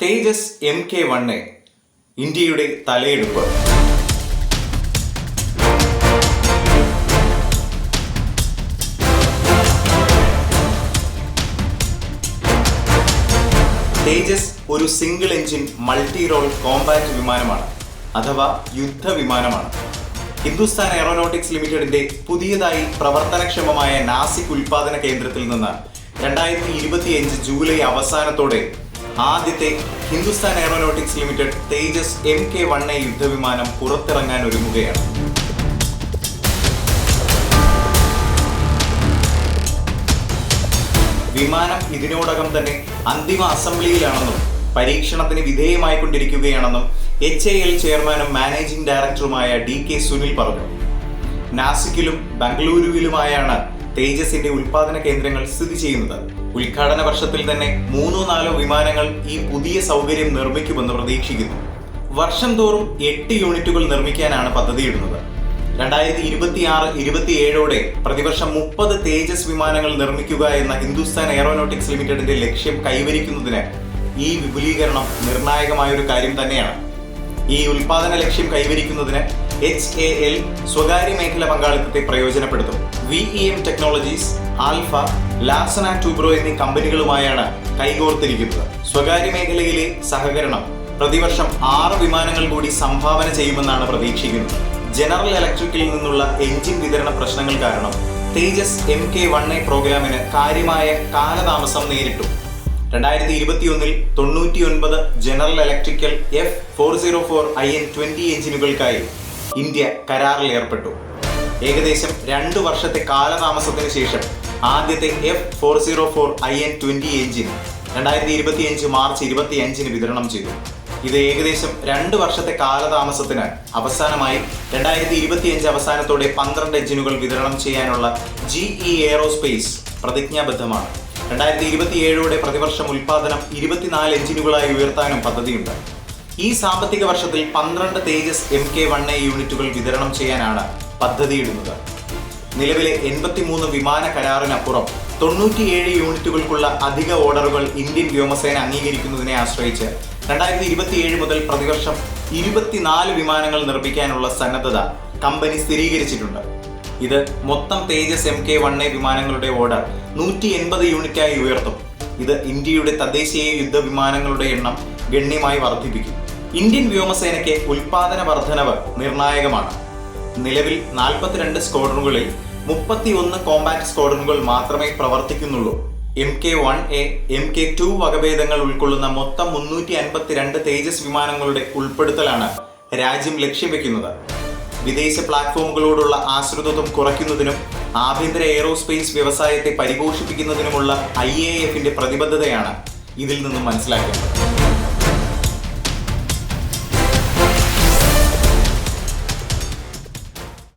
തേജസ് M K one ഇന്ത്യയുടെ തലയെടുപ്പ്. തേജസ് ഒരു single engine multi role compact വിമാനമാണ് അഥവാ യുദ്ധ വിമാനമാണ് ഹിന്ദുസ്ഥാൻ എയറോനോട്ടിക്സ് ലിമിറ്റഡിന്റെ പുതിയതായി പ്രവർത്തനക്ഷമമായ നാസിക് ഉൽപാദന കേന്ദ്രത്തിൽ നിന്ന് രണ്ടായിരത്തി ഇരുപത്തിയഞ്ച് ജൂലൈ അവസാനത്തോടെ ആദ്യത്തെ Hindustan Aeronautics Limited Tejas M K one A യുദ്ധവിമാനം പുറത്തിറങ്ങാൻ ഒരുങ്ങുകയാണ്. വിമാനം ഇതിനോടകം തന്നെ അന്തിമ അസംബ്ലിയിലാണെന്നും പരീക്ഷണത്തിന് വിധേയമായിക്കൊണ്ടിരിക്കുകയാണെന്നും എച്ച് എ എൽ ചെയർമാനും മാനേജിംഗ് ഡയറക്ടറുമായ ഡി കെ സുനിൽ പറഞ്ഞു. നാസിക്കിലും ബംഗളൂരുവിലുമായാണ് തേജസിന്റെ ഉൽപാദന കേന്ദ്രങ്ങൾ സ്ഥിതി ചെയ്യുന്നത്. ഉദ്ഘാടന വർഷത്തിൽ തന്നെ മൂന്നോ നാലോ വിമാനങ്ങൾ ഈ പുതിയ സൗകര്യം നിർമ്മിക്കുമെന്ന് പ്രതീക്ഷിക്കുന്നു. വർഷം തോറും എട്ട് യൂണിറ്റുകൾ നിർമ്മിക്കാനാണ് പദ്ധതിയിടുന്നത്. രണ്ടായിരത്തി ഇരുപത്തി ആറ് ഇരുപത്തിയേഴോടെ പ്രതിവർഷം മുപ്പത് തേജസ് വിമാനങ്ങൾ നിർമ്മിക്കുക എന്ന ഹിന്ദുസ്ഥാൻ എയറോനോട്ടിക്സ് ലിമിറ്റഡിന്റെ ലക്ഷ്യം കൈവരിക്കുന്നതിന് ഈ വിപുലീകരണം നിർണായകമായ ഒരു കാര്യം തന്നെയാണ്. ഈ ഉൽപാദന ലക്ഷ്യം കൈവരിക്കുന്നതിന് എച്ച് എ എൽ സ്വകാര്യ മേഖല പങ്കാളിത്തത്തെ പ്രയോജനപ്പെടുത്തും. V E M Technologies Alpha Larsen Toubro എന്നീ കമ്പനികളുമായാണ് കൈകോർത്തിരിക്കുന്നത്. സ്വകാര്യ മേഖലയിലെ സഹകരണം പ്രതിവർഷം ആറ് വിമാനങ്ങൾ കൂടി സംഭാവന ചെയ്യുമെന്നാണ് പ്രതീക്ഷിക്കുന്നത്. ജനറൽ ഇലക്ട്രിക്കിൽ നിന്നുള്ള എഞ്ചിൻ വിതരണ പ്രശ്നങ്ങൾ കാരണം Tejas M K one A പ്രോഗ്രാമിന് കാര്യമായ കാലതാമസം നേരിട്ടു. രണ്ടായിരത്തി ഇരുപത്തിയൊന്നിൽ തൊണ്ണൂറ്റി ഒൻപത് General Electrical F four zero four I N twenty എഞ്ചിനുകൾക്കായി India കരാറിൽ ഏർപ്പെട്ടു. ഏകദേശം രണ്ട് വർഷത്തെ കാലതാമസത്തിന് ശേഷം ആദ്യത്തെ F four zero four I N twenty engine രണ്ടായിരത്തി ഇരുപത്തി അഞ്ച് മാർച്ച് ഇരുപത്തി അഞ്ചിന് വിതരണം ചെയ്തു. ഇത് ഏകദേശം രണ്ട് വർഷത്തെ കാലതാമസത്തിന് അവസാനമായി രണ്ടായിരത്തി ഇരുപത്തിയഞ്ച് അവസാനത്തോടെ പന്ത്രണ്ട് എഞ്ചിനുകൾ വിതരണം ചെയ്യാനുള്ള ജി ഇ എയറോസ്പേസ് പ്രതിജ്ഞാബദ്ധമാണ്. രണ്ടായിരത്തി ഇരുപത്തിയേഴോടെ പ്രതിവർഷം ഉൽപാദനം ഇരുപത്തിനാല് എഞ്ചിനുകളായി ഉയർത്താനും പദ്ധതിയുണ്ട്. ഈ സാമ്പത്തിക വർഷത്തിൽ പന്ത്രണ്ട് Tejas M K one A യൂണിറ്റുകൾ വിതരണം ചെയ്യാനാണ് പദ്ധതിയിടുന്നത്. നിലവിലെ എൺപത്തിമൂന്ന് വിമാന കരാറിനപ്പുറം തൊണ്ണൂറ്റിയേഴ് യൂണിറ്റുകൾക്കുള്ള അധിക ഓർഡറുകൾ ഇന്ത്യൻ വ്യോമസേന അംഗീകരിക്കുന്നതിനെ ആശ്രയിച്ച് രണ്ടായിരത്തി ഇരുപത്തിയേഴ് മുതൽ പ്രതിവർഷം ഇരുപത്തിനാല് വിമാനങ്ങൾ നിർമ്മിക്കാനുള്ള സന്നദ്ധത കമ്പനി സ്ഥിരീകരിച്ചിട്ടുണ്ട്. ഇത് മൊത്തം Tejas M K one A വിമാനങ്ങളുടെ ഓർഡർ നൂറ്റി എൺപത് യൂണിറ്റായി ഉയർത്തും. ഇത് ഇന്ത്യയുടെ തദ്ദേശീയ യുദ്ധ വിമാനങ്ങളുടെ എണ്ണം ഗണ്യമായി വർദ്ധിപ്പിക്കും. ഇന്ത്യൻ വ്യോമസേനയ്ക്ക് ഉൽപാദന വർധനവ് നിർണായകമാണ്. നിലവിൽ നാൽപ്പത്തിരണ്ട് സ്ക്വാഡ്രണുകളിൽ മുപ്പത്തിയൊന്ന് കോമ്പാക്ട് സ്ക്വാഡ്രണുകൾ മാത്രമേ പ്രവർത്തിക്കുന്നുള്ളൂ. M K one A M K two വകഭേദങ്ങൾ ഉൾക്കൊള്ളുന്ന മൊത്തം മുന്നൂറ്റി അൻപത്തിരണ്ട് തേജസ് വിമാനങ്ങളുടെ ഉൾപ്പെടുത്തലാണ് രാജ്യം ലക്ഷ്യം വെക്കുന്നത്. വിദേശ പ്ലാറ്റ്ഫോമുകളോടുള്ള ആശ്രിതത്വം കുറയ്ക്കുന്നതിനും ആഭ്യന്തര എയറോസ്പേസ് വ്യവസായത്തെ പരിപോഷിപ്പിക്കുന്നതിനുമുള്ള ഐ എ എഫിന്റെ പ്രതിബദ്ധതയാണ് ഇതിൽ നിന്നും മനസ്സിലാക്കേണ്ടത്.